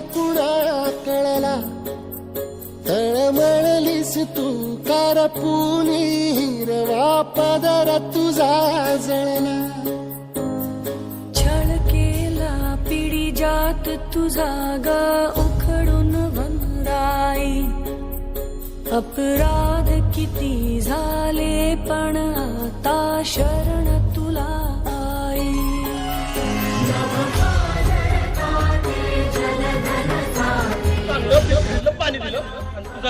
कुणा कळला. तळमळलीस तू कारपुनी हिरवा पदर तुझा जळला. छळ केला पिढी जात तुझा ग उखडून वनराई अपराध किती झाले पण आता शर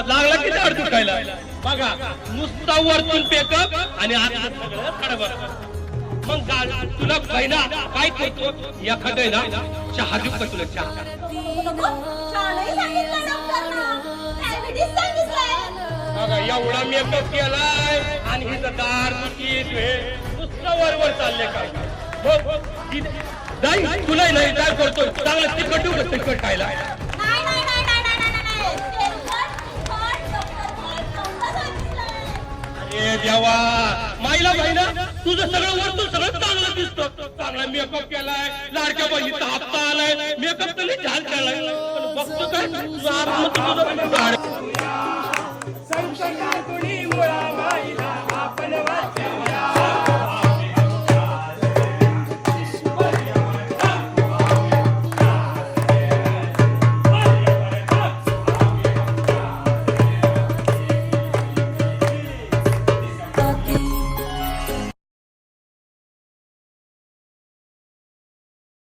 लागला किती अडचण खायला बघा नुसता वरतून पेकअप आणि आता सगळं खडबड. मग गा- तुला पहिला काय करतो? एखादं ना चहा देऊ का तुला चहा? बघा एवढा मेकअप केलाय आणि हिचं दार नुसतं वर वर चालले काय हो नाही तुला नाही काय करतो. चांगलं तिखट देऊ का तिखट खायला? सांगितलंय. ए देवा माईला बहिणा तुझं सगळं वरतून सगळं चांगलं दिसत चांगला मेकअप केलाय लाडक्या बहिणीचा हप्ता आलाय मेकअप तर झाल केलाय बघतो काय